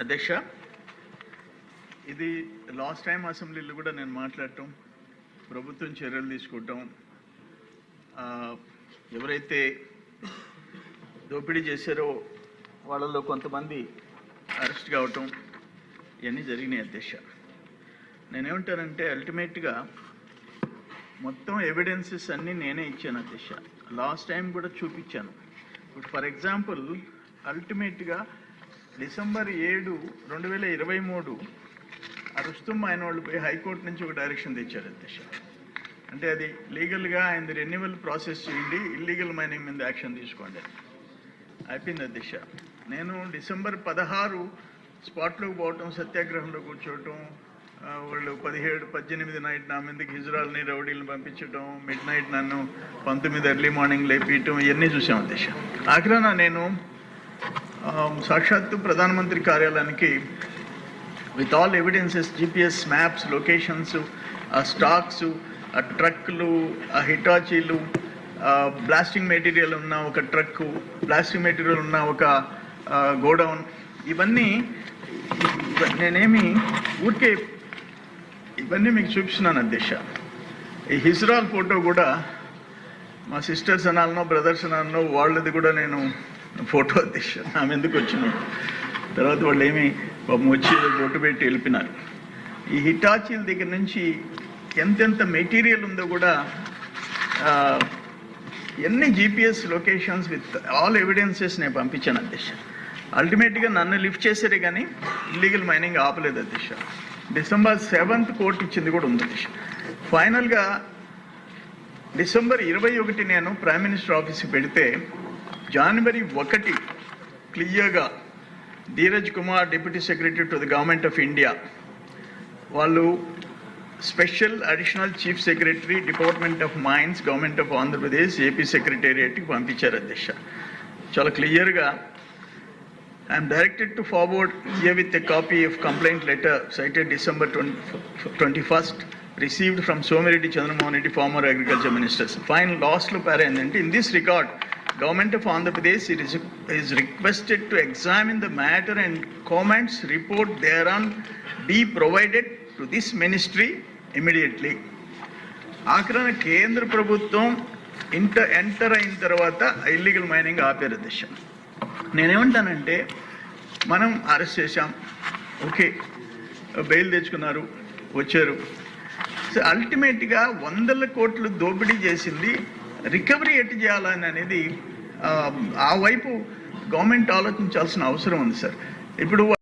అధ్యక్ష ఇది last time అసెంబ్లీలో కూడా నేను మాట్లాడటం ప్రభుత్వం చర్యలు తీసుకోవటం ఎవరైతే దోపిడీ చేశారో వాళ్ళలో కొంతమంది అరెస్ట్ కావటం ఇవన్నీ జరిగినాయి అధ్యక్ష. నేనేమంటానంటే అల్టిమేట్గా మొత్తం ఎవిడెన్సెస్ అన్నీ నేనే ఇచ్చాను అధ్యక్ష. లాస్ట్ టైం కూడా చూపించాను. ఇప్పుడు ఫర్ ఎగ్జాంపుల్ అల్టిమేట్గా డిసెంబర్ ఏడు రెండు వేల ఇరవై మూడు అరుస్తుమ్ ఆయన వాళ్ళు పోయి హైకోర్టు నుంచి ఒక డైరెక్షన్ తెచ్చారు అధ్యక్ష. అంటే అది లీగల్గా ఆయన రెన్యువల్ ప్రాసెస్ చేయండి ఇల్లీగల్ మైనింగ్ మీద యాక్షన్ తీసుకోండి. అయిపోయింది అధ్యక్ష. నేను డిసెంబర్ పదహారు స్పాట్లోకి పోవటం సత్యాగ్రహంలో కూర్చోవటం వాళ్ళు పదిహేడు పద్దెనిమిది నైట్ నా మీదకి హిజ్రాల్ని రౌడీలను పంపించటం మిడ్ నైట్ నన్ను పంతొమ్మిది ఎర్లీ మార్నింగ్ లేపించడం ఇవన్నీ చూసాం అధ్యక్ష. ఆఖరాన నేను సాక్షాత్తు ప్రధానమంత్రి కార్యాలయానికి with all evidences GPS maps locations ఆ స్టాక్స్ ఆ ట్రక్లు ఆ హిటాచీలు బ్లాస్టింగ్ మెటీరియల్ ఉన్న ఒక ట్రక్ ప్లాస్టిక్ మెటీరియల్ ఉన్న ఒక uh, గోడౌన్ ఇవన్నీ నేనేమి ఊరికే ఇవన్నీ మీకు చూపిస్తున్నాను అధ్యక్ష. ఈ హిజ్రాల్ ఫోటో కూడా మా సిస్టర్స్ అనాలనో బ్రదర్స్ అనాలనో వాళ్ళది కూడా నేను ఫోటో అధ్యక్ష ఆమె ఎందుకు వచ్చినాడు తర్వాత వాళ్ళు ఏమి పాపం వచ్చి బొట్టు పెట్టి వెళ్ళిపోయినారు. ఈ హిటాచీల దగ్గర నుంచి ఎంతెంత మెటీరియల్ ఉందో కూడా ఎన్ని GPS locations with all evidences నేను పంపించాను అధ్యక్ష. అల్టిమేట్గా నన్ను లిఫ్ట్ చేశారే కానీ ఇల్లీగల్ మైనింగ్ ఆపలేదు అధ్యక్ష. డిసెంబర్ సెవెంత్ కోర్టు ఇచ్చింది కూడా ఉంది అధ్యక్ష. ఫైనల్గా డిసెంబర్ ఇరవై ఒకటి నేను ప్రైమ్ మినిస్టర్ ఆఫీస్కి పెడితే జనవరి ఒకటి క్లియర్గా Dheeraj Kumar deputy secretary to the government of India వాళ్ళు special additional chief secretary department of mines government of Andhra Pradesh AP సెక్రటేరియట్కి పంపించారు అధ్యక్ష. చాలా క్లియర్గా I'm directed to forward here with a copy of complaint letter cited December twenty first received from Somireddy Chandramohan Reddy former agriculture ministers fine లాస్ట్లో పేర in this record government of Andhra Pradesh is requested to examine the matter and comments report thereon be provided to this ministry immediately. ఆఖరణ కేంద్ర ప్రభుత్వం inter enter అయిన తర్వాత illegal mining ఆపేరు దిశ నేనేమంటానంటే మనం arrest చేశాం. ఓకే బెయిల్ తెచ్చుకున్నారు వచ్చారు. సో అల్టిమేట్గా వందల కోట్లు దోపిడీ చేసింది రికవరీ ఎట్టు చేయాలని అనేది ఆ, ఆ వైపు గవర్నమెంట్ ఆలోచించాల్సిన అవసరం ఉంది సార్. ఇప్పుడు